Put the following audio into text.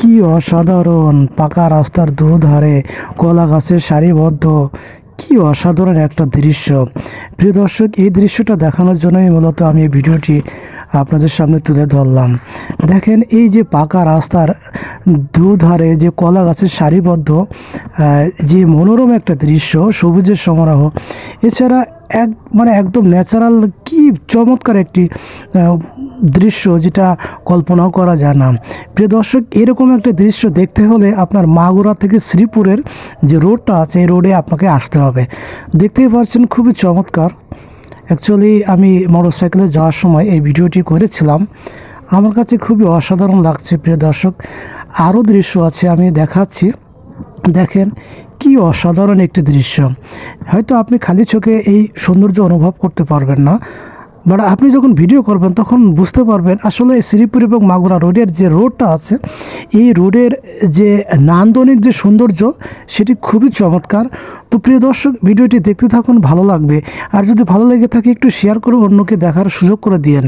কি অসাধারণ পাকা রাস্তার দুধারে কলা গাছের সারিবদ্ধ, কি অসাধারণ একটা দৃশ্য। প্রিয় দর্শক, এই দৃশ্যটা দেখানোর জন্যই মূলত আমি এই ভিডিওটি আপনাদের সামনে তুলে ধরলাম। দেখেন, এই যে পাকা রাস্তার দুধারে যে কলা গাছের সারিবদ্ধ যে মনোরম একটা দৃশ্য, সবুজের সমারোহ, এছাড়া এক মানে একদম ন্যাচারাল কি চমৎকার একটি দৃশ্য যেটা কল্পনাও করা যায় না। প্রিয় দর্শক, এরকম একটা দৃশ্য দেখতে হলে আপনার মাগুরা থেকে শ্রীপুরের যে রোডটা আছে, এই রোডে আপনাকে আসতে হবে। দেখতেই পাচ্ছেন, খুবই চমৎকার। অ্যাকচুয়ালি আমি মোটরসাইকেলে যাওয়ার সময় এই ভিডিওটি করেছিলাম। আমার কাছে খুবই অসাধারণ লাগছে, প্রিয় দর্শক। আরও দৃশ্য আছে, আমি দেখাচ্ছি। দেখেন, কি অসাধারণ একটি দৃশ্য। হয়তো আপনি খালি চোখে এই সৌন্দর্য অনুভব করতে পারবেন না। বাট আপনি যখন ভিডিও করবেন, তখন বুঝতে পারবেন আসলে শ্রীপুর এবং মাগুরা রোডের যে রোডটা আছে, এই রোডের যে নান্দনিক যে সৌন্দর্য, সেটি খুবই চমৎকার। তো প্রিয় দর্শক, ভিডিওটি দেখতে থাকুন, ভালো লাগবে। আর যদি ভালো লেগে থাকে, একটু শেয়ার করে অন্যকে দেখার সুযোগ করে দিয়েন।